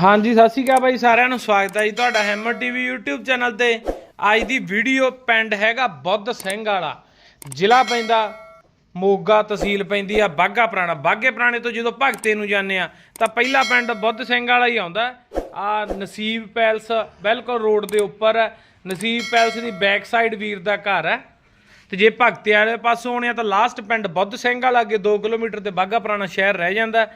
ਹਾਂਜੀ, ਸਤਿ ਸ਼੍ਰੀ ਅਕਾਲ ਬਾਈ, ਸਾਰਿਆਂ ਨੂੰ ਸਵਾਗਤ ਹੈ ਜੀ ਤੁਹਾਡਾ ਹੈਮਰ ਟੀਵੀ YouTube ਚੈਨਲ ਤੇ। ਅੱਜ ਦੀ ਵੀਡੀਓ ਪਿੰਡ ਹੈਗਾ ਬੁੱਧ ਸਿੰਘ ਵਾਲਾ। ਜ਼ਿਲ੍ਹਾ ਪੈਂਦਾ ਮੋਗਾ, ਤਹਿਸੀਲ ਪੈਂਦੀ ਆ ਬਾਗਾ ਪੁਰਾਣਾ। ਬਾਗੇ ਪੁਰਾਣੇ ਤੋਂ ਜਦੋਂ ਭਗਤੇ ਨੂੰ ਜਾਂਦੇ ਆ, ਤਾਂ ਪਹਿਲਾ ਪਿੰਡ ਬੁੱਧ ਸਿੰਘ ਵਾਲਾ ਹੀ ਆਉਂਦਾ। ਆ ਨਸੀਬ ਪੈਲਸ ਬਿਲਕੁਲ ਰੋਡ ਦੇ ਉੱਪਰ ਹੈ। ਨਸੀਬ ਪੈਲਸ ਦੀ ਬੈਕ ਸਾਈਡ ਵੀਰ ਦਾ ਘਰ ਹੈ। ਤੇ ਜੇ ਭਗਤੇ ਵਾਲੇ ਪਾਸੋਂ ਆਉਣੇ ਆ, ਤਾਂ ਲਾਸਟ ਪਿੰਡ ਬੁੱਧ ਸਿੰਘ ਵਾਲਾ, ਅੱਗੇ 2 ਕਿਲੋਮੀਟਰ ਤੇ ਬਾਗਾ ਪੁਰਾਣਾ ਸ਼ਹਿਰ ਰਹਿ ਜਾਂਦਾ।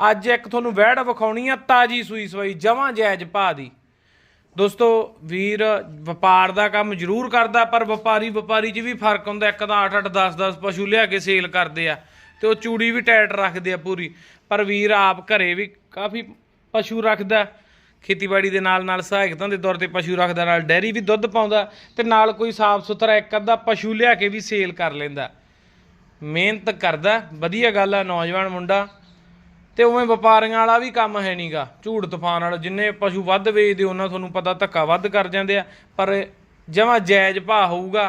ਅੱਜ ਇੱਕ ਤੁਹਾਨੂੰ ਵਹਿੜ ਵਿਖਾਉਣੀ ਆ, ਤਾਜੀ ਸੂਈ ਸਵਾਈ, ਜਮਾਂ ਜਾਇਜ਼ ਭਾਅ ਦੀ। ਦੋਸਤੋ, ਵੀਰ ਵਪਾਰ ਦਾ ਕੰਮ ਜ਼ਰੂਰ ਕਰਦਾ, ਪਰ ਵਪਾਰੀ ਵਪਾਰੀ 'ਚ ਵੀ ਫ਼ਰਕ ਹੁੰਦਾ। ਇੱਕ ਤਾਂ 8 8 10 10 ਪਸ਼ੂ ਲਿਆ ਕੇ ਸੇਲ ਕਰਦੇ ਆ ਤੇ ਉਹ ਚੂੜੀ ਵੀ ਟਾਈਟ ਰੱਖਦੇ ਆ ਪੂਰੀ। ਪਰ ਵੀਰ ਆਪ ਘਰੇ ਵੀ ਕਾਫੀ ਪਸ਼ੂ ਰੱਖਦਾ। ਖੇਤੀਬਾੜੀ ਦੇ ਨਾਲ ਨਾਲ ਸਹਾਇਕਤਾ ਦੇ ਤੌਰ ਤੇ ਪਸ਼ੂ ਰੱਖਦਾ, ਨਾਲ ਡੈਰੀ ਵੀ ਦੁੱਧ ਪਾਉਂਦਾ ਤੇ ਨਾਲ ਕੋਈ ਸਾਫ਼ ਸੁਥਰਾ ਇੱਕ ਅੱਧਾ ਪਸ਼ੂ ਲਿਆ ਕੇ ਵੀ ਸੇਲ ਕਰ ਲੈਂਦਾ। ਮਿਹਨਤ ਕਰਦਾ, ਵਧੀਆ ਗੱਲ ਆ ਨੌਜਵਾਨ ਮੁੰਡਾ। ਤੇ ਉਵੇਂ ਵਪਾਰੀਆਂ ਵਾਲਾ ਵੀ ਕੰਮ ਹੈ ਨਹੀਂਗਾ ਝੂੜ ਤੂਫਾਨ ਵਾਲਾ, ਜਿੰਨੇ ਪਸ਼ੂ ਵੱਧ ਵੇਚਦੇ, ਉਹਨਾਂ ਤੁਹਾਨੂੰ ਪਤਾ ਧੱਕਾ ਵੱਧ ਕਰ ਜਾਂਦੇ ਆ। ਪਰ ਜਮਾ ਜਾਇਜ਼ ਭਾਅ ਹੋਊਗਾ,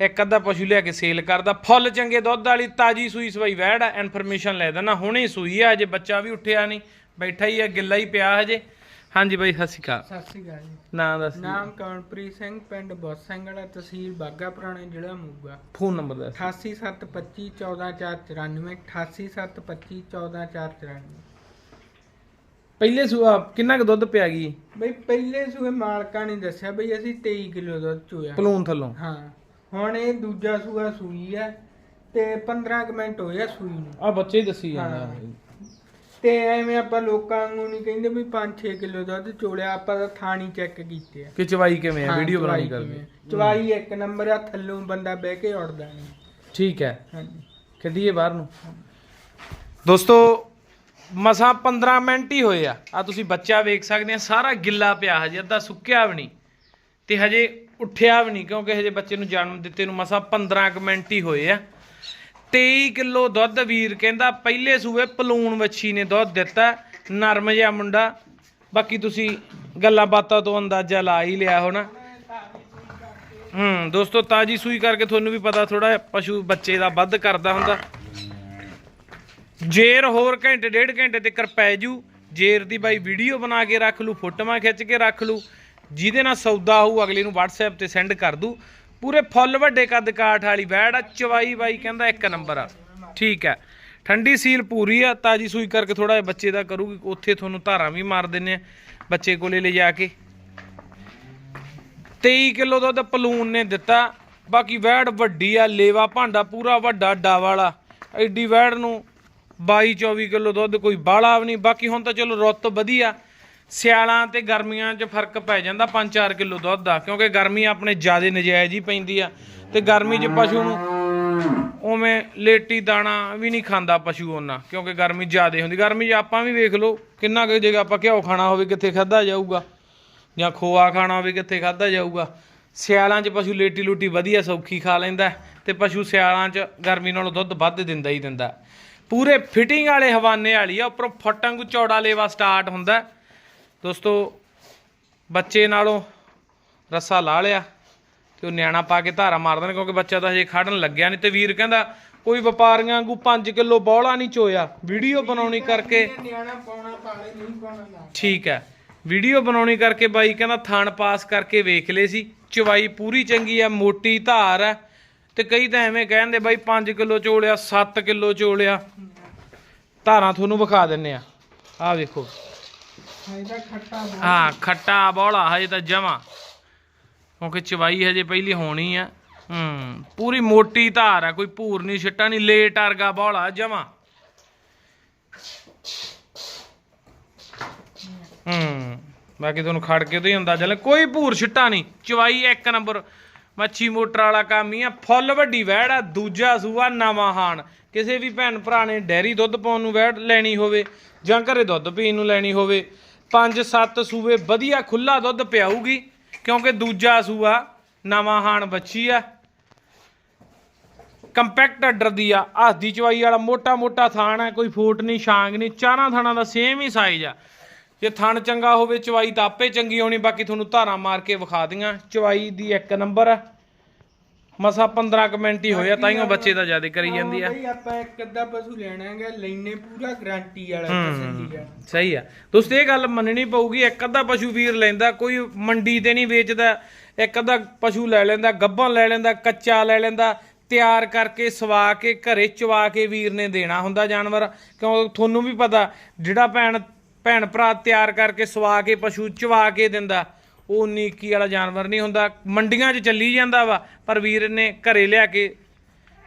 ਇੱਕ ਅੱਧਾ ਪਸ਼ੂ ਲਿਆ ਕੇ ਸੇਲ ਕਰਦਾ। ਫੁੱਲ ਚੰਗੇ ਦੁੱਧ ਵਾਲੀ ਤਾਜੀ ਸੂਈ ਸਵਾਈ ਵੈੜ ਆ ਇਨਫੋਰਮੇਸ਼ਨ ਲੈ ਦੇਣਾ ਹੁਣੇ ਸੂਈ ਆ, ਅਜੇ ਬੱਚਾ ਵੀ ਉੱਠਿਆ ਨਹੀਂ ਬੈਠਾ ਹੀ ਆ, ਗਿੱਲਾ ਹੀ ਪਿਆ ਹਜੇ। ਹਾਂਜੀ ਬਾਈ ਸਤਿ ਸ਼੍ਰੀ ਅਕਾਲ। ਸਤਿ ਸ੍ਰੀ ਅਕਾਲ ਜੀ। ਨਾਂ ਦੱਸ ਨਾਮ ਕੌਣਪ੍ਰੀਤ ਸਿੰਘ ਪਿੰਡ ਬੁੱਧ ਸਿੰਘੜਾ ਤਹਿਸੀਲ ਬਾਗਾ ਪੁਰਾਣੇ ਜ਼ਿਲ੍ਹਾ ਮੋਗਾ। ਫੋਨ ਨੰਬਰ ਦੱਸ 88725 14494 88725 14494 ਪਹਿਲੇ ਸੂਆ ਕਿੰਨਾ ਕੁ ਦੁੱਧ ਪਿਆ ਗਈ ਬਈ ਪਹਿਲੇ ਸੂਏ ਮਾਲਕਾਂ ਨੇ ਦੱਸਿਆ ਬਈ ਅਸੀਂ 23 ਕਿਲੋ ਦੁੱਧ ਚੋਇਆ। ਪਲੂਨ ਥੱਲੋਂ। ਹਾਂ ਹੁਣ ਇਹ ਦੂਜਾ ਸੂਆ ਸੂਈ ਹੈ ਤੇ 15 ਕੁ ਮਿੰਟ ਹੋਏ ਆ ਸੂਈ ਨੂੰ। ਆ ਬੱਚੇ ਹੀ ਦੱਸੀ ਜਾਂਦਾ। ਹਾਂ। ਤੇ ਐਵੇਂ ਆਪਾਂ ਲੋਕਾਂ ਨੂੰ ਨਹੀਂ ਕਹਿੰਦੇ ਵੀ 5-6 ਕਿਲੋ ਦੁੱਧ ਚੋਲਿਆ ਆਪਾਂ ਤਾਂ ਥਾਣੀ ਚੈੱਕ ਕੀਤੇ ਆ। ਕਿ ਚਵਾਈ ਕਿਵੇਂ ਆ? ਹਾਂ, ਵੀਡੀਓ ਬਣਾਈ ਚਵਾਈ ਕਰਦੇ ਕਿਵੇਂ। ਚਵਾਈ ਇੱਕ ਨੰਬਰ ਆ ਥੱਲੋਂ ਬੰਦਾ ਬਹਿ ਕੇ ਉੜਦਾ ਨਹੀਂ। ਠੀਕ ਹੈ। ਹਾਂਜੀ। ਕੱਢੀਏ ਬਾਹਰ ਨੂੰ। ਦੋਸਤੋ ਮਸਾਂ 15 ਮਿੰਟ ਹੀ ਹੋਏ ਆ। ਆ ਤੁਸੀਂ ਬੱਚਾ ਵੇਖ ਸਕਦੇ ਆ ਸਾਰਾ ਗਿੱਲਾ ਪਿਆ ਹਜੇ ਅੱਧਾ ਸੁੱਕਿਆ ਵੀ ਨਹੀਂ ਤੇ ਹਜੇ ਉੱਠਿਆ ਵੀ ਨਹੀਂ ਕਿਉਂਕਿ ਹਜੇ ਬੱਚੇ ਨੂੰ ਜਨਮ ਦਿੱਤੇ ਨੂੰ ਮਸਾਂ 15 ਕੁ ਮਿੰਟ ਹੀ ਹੋਏ ਆ। 23 ਕਿਲੋ ਦੁੱਧ ਵੀਰ ਕਹਿੰਦਾ, ਪਹਿਲੇ ਸੂਏ ਪਲੂਣ ਵੱਛੀ ਨੇ ਦੁੱਧ ਦਿੱਤਾ। ਨਰਮ ਜਿਹਾ ਮੁੰਡਾ। ਬਾਕੀ ਤੁਸੀਂ ਗੱਲਾਂ ਬਾਤਾਂ ਤੋਂ ਅੰਦਾਜ਼ਾ ਲਾ ਹੀ ਲਿਆ ਹੋਣਾ। ਹੂੰ, ਦੋਸਤੋ ਤਾਜੀ ਸੂਈ ਕਰਕੇ ਤੁਹਾਨੂੰ ਵੀ ਪਤਾ ਥੋੜਾ ਪਸ਼ੂ ਬੱਚੇ ਦਾ ਵੱਧ ਕਰਦਾ ਹੁੰਦਾ। ਜੇਰ ਹੋਰ ਘੰਟੇ, ਡੇਢ ਘੰਟੇ ਤੇ ਪੈ ਜੂ। ਜੇਰ ਦੀ ਬਾਈ ਵੀਡੀਓ ਬਣਾ ਕੇ ਰੱਖ ਲੂ, ਫੋਟੋਆਂ ਖਿੱਚ ਕੇ ਰੱਖ ਲੂ। ਜਿਹਦੇ ਨਾਲ ਸੌਦਾ ਹੋਊ, ਅਗਲੇ ਨੂੰ WhatsApp ਤੇ ਸੈਂਡ ਕਰ ਦੂ। ਪੂਰੇ ਫੁੱਲ ਵੱਡੇ ਕੱਦ ਕਾਠ ਵਾਲੀ ਬੈੜ ਆ, ਚਵਾਈ ਬਾਈ ਕਹਿੰਦਾ ਇੱਕ ਨੰਬਰ ਆ। ਠੀਕ ਹੈ। ਠੰਡੀ ਸੀਲ ਪੂਰੀ ਆ, ਤਾਜੀ ਸੂਈ ਕਰਕੇ ਥੋੜਾ ਜਿਹਾ ਬੱਚੇ ਦਾ ਕਰੂਗੀ, ਉੱਥੇ ਤੁਹਾਨੂੰ ਧਾਰਾਂ ਵੀ ਮਾਰ ਦਿੰਨੇ ਆ, ਬੱਚੇ ਕੋਲੇ ਲੈ ਜਾ ਕੇ। 23 ਕਿਲੋ ਦੁੱਧ ਪਲੂਨ ਨੇ ਦਿੱਤਾ, ਬਾਕੀ ਵੈੜ ਵੱਡੀ ਆ, ਲੇਵਾ ਭਾਂਡਾ ਪੂਰਾ ਵੱਡਾ ਡਾ ਵਾਲਾ ਐਡੀ ਵੈੜ ਨੂੰ 22 24 ਕਿਲੋ ਦੁੱਧ ਕੋਈ ਬਾਲਾ ਵੀ ਨਹੀਂ, ਬਾਕੀ ਹੁਣ ਤਾਂ ਚਲੋ ਰੁੱਤ ਵਧੀਆ। ਸਿਆਲਾਂ ਤੇ ਗਰਮੀਆਂ 'ਚ ਫ਼ਰਕ ਪੈ ਜਾਂਦਾ 5-4 ਕਿਲੋ ਦੁੱਧ ਦਾ ਕਿਉਂਕਿ ਗਰਮੀ ਆਪਣੇ ਜ਼ਿਆਦਾ ਨਜਾਇਜ਼ ਹੀ ਪੈਂਦੀ ਆ। ਤੇ ਗਰਮੀ 'ਚ ਪਸ਼ੂ ਨੂੰ ਉਵੇਂ ਲੇਟੀ ਦਾਣਾ ਵੀ ਨਹੀਂ ਖਾਂਦਾ ਪਸ਼ੂ ਉਹਨਾਂ, ਕਿਉਂਕਿ ਗਰਮੀ ਜ਼ਿਆਦਾ ਹੁੰਦੀ। ਗਰਮੀ 'ਚ ਆਪਾਂ ਵੀ ਵੇਖ ਲਓ, ਕਿੰਨਾ ਕੁ ਜਗ੍ਹਾ ਆਪਾਂ ਘਿਓ ਖਾਣਾ ਹੋਵੇ ਕਿੱਥੇ ਖਾਦਾ ਜਾਊਗਾ, ਜਾਂ ਖੋਆ ਖਾਣਾ ਹੋਵੇ ਕਿੱਥੇ ਖਾਦਾ ਜਾਊਗਾ। ਸਿਆਲਾਂ 'ਚ ਪਸ਼ੂ ਲੇਟੀ ਲੂਟੀ ਵਧੀਆ ਸੌਖੀ ਖਾ ਲੈਂਦਾ ਹੈ, ਤੇ ਪਸ਼ੂ ਸਿਆਲਾਂ 'ਚ ਗਰਮੀ ਨਾਲੋਂ ਦੁੱਧ ਵੱਧ ਦਿੰਦਾ ਹੀ ਦਿੰਦਾ ਪੂਰੇ ਫਿਟਿੰਗ ਵਾਲੇ ਹਵਾਨੇ ਵਾਲੀ ਆ, ਉੱਪਰੋਂ ਫਟਾਂ ਚੌੜਾ ਲੇਵਾ ਸਟਾਰਟ ਹੁੰਦਾ ਦੋਸਤੋ ਬੱਚੇ ਨਾਲੋਂ ਰੱਸਾ ਲਾ ਲਿਆ ਤੇ ਉਹ ਨਿਆਣਾ ਪਾ ਕੇ ਧਾਰਾ ਮਾਰ ਦੇਣ ਕਿਉਂਕਿ ਬੱਚਾ ਤਾਂ ਹਜੇ ਖੜਨ ਲੱਗਿਆ ਨਹੀਂ ਤੇ ਵੀਰ ਕਹਿੰਦਾ ਕੋਈ ਵਪਾਰੀਆਂ ਵਾਂਗੂ 5 ਕਿਲੋ ਬੌਲਾ ਨਹੀਂ ਚੋਇਆ। ਵੀਡੀਓ ਬਣਾਉਣੀ ਕਰਕੇ ਨਿਆਣਾ ਪਾਉਣਾ ਪਾਲੇ ਨਹੀਂ ਪਾਉਣਾ ਨਾ ਠੀਕ ਹੈ। ਵੀਡੀਓ ਬਣਾਉਣੀ ਕਰਕੇ ਬਾਈ ਕਹਿੰਦਾ ਥਣ ਪਾਸ ਕਰਕੇ ਵੇਖ ਲਏ ਸੀ। ਚਵਾਈ ਪੂਰੀ ਚੰਗੀ ਆ ਮੋਟੀ ਧਾਰ ਹੈ ਤੇ ਕਈ ਤਾਂ ਐਵੇਂ ਕਹਿੰਦੇ ਬਾਈ 5 ਕਿਲੋ ਚੋਲਿਆ 7 ਕਿਲੋ ਚੋਲਿਆ। ਧਾਰਾਂ ਤੁਹਾਨੂੰ ਵਿਖਾ ਦਿੰਨੇ ਆ। ਆਹ ਵੇਖੋ। ਹਾਂ, ਖੱਟਾ ਬੋਲਾ, ਹਜੇ ਤਾਂ ਜਮਾ। ਕਿਉਂਕਿ ਚਵਾਈ ਹਜੇ ਪਹਿਲੀ ਹੋਣੀ ਆ। ਹੂੰ, ਪੂਰੀ ਮੋਟੀ ਧਾਰ ਆ, ਕੋਈ ਭੂਰ ਨਹੀਂ, ਛਿੱਟਾ ਨਹੀਂ, ਲੇਟ ਵਰਗਾ ਬੋਲਾ ਜਮਾ। ਹੂੰ ਬਾਕੀ ਤੁਹਾਨੂੰ ਖੜ ਕੇ ਤੇ ਹੀ ਅੰਦਾਜ਼ਾ ਲੈ ਕੋਈ ਭੂਰ, ਛਿੱਟਾ ਨਹੀਂ, ਚਵਾਈ ਇੱਕ ਨੰਬਰ। ਮੱਛੀ ਮੋਟਰ ਵਾਲਾ ਕੰਮ ਹੀ ਆ, ਫੁੱਲ ਵੱਡੀ ਵਹਿੜ ਆ, ਦੂਜਾ ਸੂਆ ਨਵਾਂ ਹਾਣ। ਕਿਸੇ ਵੀ ਭੈਣ ਭਰਾ ਨੇ ਡੈਰੀ ਦੁੱਧ ਪਾਉਣ ਨੂੰ ਵਹਿੜ ਲੈਣੀ ਹੋਵੇ ਜਾਂ ਘਰੇ ਦੁੱਧ ਪੀਣ ਨੂੰ ਲੈਣੀ ਹੋਵੇ ਪੰਜ ਸੱਤ ਸੂਏ ਵਧੀਆ ਖੁੱਲਾ ਦੁੱਧ ਪਿਆਊਗੀ, ਕਿਉਂਕਿ ਦੂਜਾ ਸੂਆ ਨਵਾਂ ਹਾਣ ਬੱਚੀ ਆ। ਕੰਪੈਕਟ ਅੱਡਰ ਦੀ ਆ ਹੱਥ ਦੀ ਚਵਾਈ ਵਾਲਾ ਮੋਟਾ ਮੋਟਾ ਥਾਣ ਹੈ ਕੋਈ ਫੋਟ ਨਹੀਂ, ਛਾਂਗ ਨਹੀਂ, ਚਾਰਾਂ ਥਾਣਾਂ ਦਾ ਸੇਮ ਹੀ ਸਾਈਜ਼ ਆ। ਜੇ ਥਣ ਚੰਗਾ ਹੋਵੇ, ਚਵਾਈ ਤਾਂ ਆਪੇ ਚੰਗੀ ਹੋਣੀ ਬਾਕੀ ਤੁਹਾਨੂੰ ਧਾਰਾਂ ਮਾਰ ਕੇ ਵਿਖਾ ਦਿਆਂ। ਚਵਾਈ ਦੀ ਇੱਕ ਨੰਬਰ ਆ। ਮਸਾ 15 ਕੁ ਮਿੰਟ ਹੀ ਹੋਇਆ ਤਾਈਓ ਬੱਚੇ ਦਾ ਜ਼ਿਆਦਾ ਕਰੀ ਜਾਂਦੀ ਆ। ਬਈ ਆਪਾਂ ਇੱਕ ਅੱਧਾ ਪਸ਼ੂ ਲੈਣਾ ਹੈਗਾ ਲੈਨੇ ਪੂਰਾ ਗਾਰੰਟੀ ਵਾਲਾ ਤਸੱਲੀ ਵਾਲਾ ਸਹੀ ਆ। ਤੁਸੀਂ ਇਹ ਗੱਲ ਮੰਨਣੀ ਪਊਗੀ ਇੱਕ ਅੱਧਾ ਪਸ਼ੂ ਵੀਰ ਲੈਂਦਾ ਕੋਈ ਮੰਡੀ ਤੇ ਨਹੀਂ ਵੇਚਦਾ ਇੱਕ ਅੱਧਾ ਪਸ਼ੂ ਲੈ ਲੈਂਦਾ ਗੱਭਾਂ ਲੈ ਲੈਂਦਾ ਕੱਚਾ ਲੈ ਲੈਂਦਾ ਤਿਆਰ ਕਰਕੇ ਸਵਾ ਕੇ ਘਰੇ ਚਵਾ ਕੇ ਵੀਰ ਨੇ ਦੇਣਾ ਹੁੰਦਾ ਜਾਨਵਰ। ਕਿਉਂ? ਤੁਹਾਨੂੰ ਵੀ ਪਤਾ ਜਿਹੜਾ ਭੈਣ ਭੈਣ ਭਰਾ ਤਿਆਰ ਕਰਕੇ ਸਵਾ ਕੇ ਪਸ਼ੂ ਚਵਾ ਕੇ ਦਿੰਦਾ ਉਹ ਨੀਕੀ ਵਾਲਾ ਜਾਨਵਰ ਨਹੀਂ ਹੁੰਦਾ ਮੰਡੀਆਂ 'ਚ ਚੱਲੀ ਜਾਂਦਾ ਵਾ ਪਰ ਵੀਰ ਨੇ ਘਰੇ ਲਿਆ ਕੇ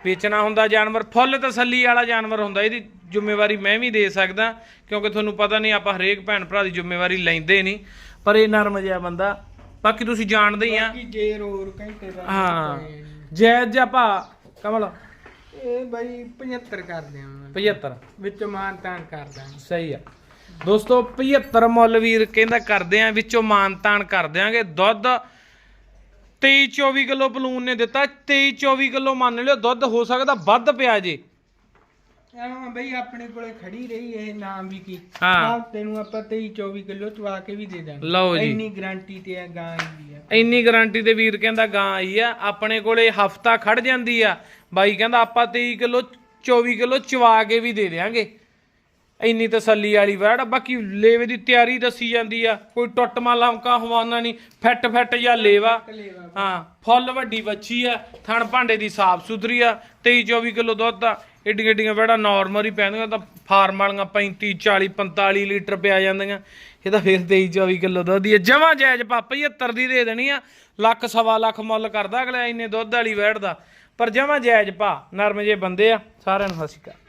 ਵੇਚਣਾ ਹੁੰਦਾ ਜਾਨਵਰ। ਫੁੱਲ ਤਸੱਲੀ ਵਾਲਾ ਜਾਨਵਰ ਹੁੰਦਾ ਇਹਦੀ ਜ਼ਿੰਮੇਵਾਰੀ ਮੈਂ ਵੀ ਦੇ ਸਕਦਾ ਕਿਉਂਕਿ ਤੁਹਾਨੂੰ ਪਤਾ ਨਹੀਂ ਆਪਾਂ ਹਰੇਕ ਭੈਣ ਭਰਾ ਦੀ ਜ਼ਿੰਮੇਵਾਰੀ ਲੈਂਦੇ ਨਹੀਂ ਪਰ ਇਹ ਨਰਮ ਜਿਹਾ ਬੰਦਾ ਬਾਕੀ ਤੁਸੀਂ ਜਾਣਦੇ ਹੀ ਆ। ਬਾਕੀ ਜੇ ਰੋਰ ਘੰਟੇ ਦਾ ਹਾਂ ਜਿਹਾ ਭਾ ਕਮਲ। ਇਹ ਬਈ 75 ਕਰਦੇ ਆ 75 ਵਿੱਚ ਮਾਨ ਤਾਨ ਕਰ ਦਾਂਗੇ ਸਹੀ ਆ। ਦੋਸਤੋ 75 ਮੁੱਲ ਵੀਰ ਕਹਿੰਦਾ ਕਰਦੇ ਆ ਵਿੱਚੋਂ ਮਾਨਤਾਨ ਕਰ ਦਿਆਂਗੇ। ਦੁੱਧ 23 24 ਕਿਲੋ ਬਲੂਨ ਨੇ ਦਿੱਤਾ। 23 24 ਕਿਲੋ ਮੰਨ ਲਿਓ ਦੁੱਧ ਹੋ ਸਕਦਾ ਵੱਧ ਪਿਆ ਜੇ। ਹਾਂ ਬਈ ਆਪਣੇ ਕੋਲੇ ਖੜੀ ਰਹੀ ਇਹ ਨਾਮ ਵੀ ਕੀ? ਹਾਂ। ਤੈਨੂੰ ਆਪਾਂ 23 24 ਕਿਲੋ ਚਵਾ ਕੇ ਵੀ ਦੇ ਦਾਂਗੇ। ਲਓ ਜੀ। ਇੰਨੀ ਗਾਰੰਟੀ ਤੇ ਆ ਗਾਂ ਦੀ ਆ। ਇੰਨੀ ਗਾਰੰਟੀ ਤੇ ਵੀਰ ਕਹਿੰਦਾ ਗਾਂ ਆਈ ਆ। ਆਪਣੇ ਕੋਲੇ ਹਫਤਾ ਖੜ ਜਾਂਦੀ ਆ। ਬਾਈ ਕਹਿੰਦਾ ਆਪਾਂ 23 ਕਿਲੋ 24 ਕਿਲੋ ਚਵਾ ਕੇ ਵੀ ਦੇ ਦੇਾਂਗੇ ਇੰਨੀ ਤਸੱਲੀ ਵਾਲੀ ਵੈੜ ਆ। ਬਾਕੀ ਲੇਵੇ ਦੀ ਤਿਆਰੀ ਦੱਸੀ ਜਾਂਦੀ ਆ। ਕੋਈ ਟੁੱਟਮਾ ਲਮਕਾ ਹਵਾਨਾ ਨਹੀਂ ਫਿੱਟ ਫਿੱਟ ਜਾਂ ਲੇਵਾ। ਹਾਂ ਫੁੱਲ ਵੱਡੀ ਬੱਚੀ ਆ ਥਣ ਭਾਂਡੇ ਦੀ ਸਾਫ਼ ਸੁਥਰੀ ਆ 23 24 ਕਿਲੋ ਦੁੱਧ ਆ। ਏਡੀਆਂ ਏਡੀਆਂ ਵੈੜਾ ਨਾਰਮਲ ਹੀ ਪੈਂਦੀਆਂ ਤਾਂ ਫਾਰਮ ਵਾਲੀਆਂ 35 40 45 ਲੀਟਰ ਪਿਆ ਜਾਂਦੀਆਂ। ਇਹ ਤਾਂ ਫਿਰ 23 24 ਕਿਲੋ ਦੁੱਧ ਆ। ਜਮਾਂ ਜਾਇਜ਼ ਪਾ 75 ਦੀ ਦੇ ਦੇਣੀ ਆ। ਲੱਖ ਸਵਾ ਲੱਖ ਮੁੱਲ ਕਰਦਾ ਅਗਲਾ ਇੰਨੇ ਦੁੱਧ ਵਾਲੀ ਵੈੜ ਦਾ ਪਰ ਜਮਾਂ ਜਾਇਜ਼ ਪਾ ਨਰਮ ਜੇ ਬੰਦੇ ਆ। ਸਾਰਿਆਂ ਨੂੰ ਸਤਿ ਸ਼੍ਰੀ ਅਕਾਲ।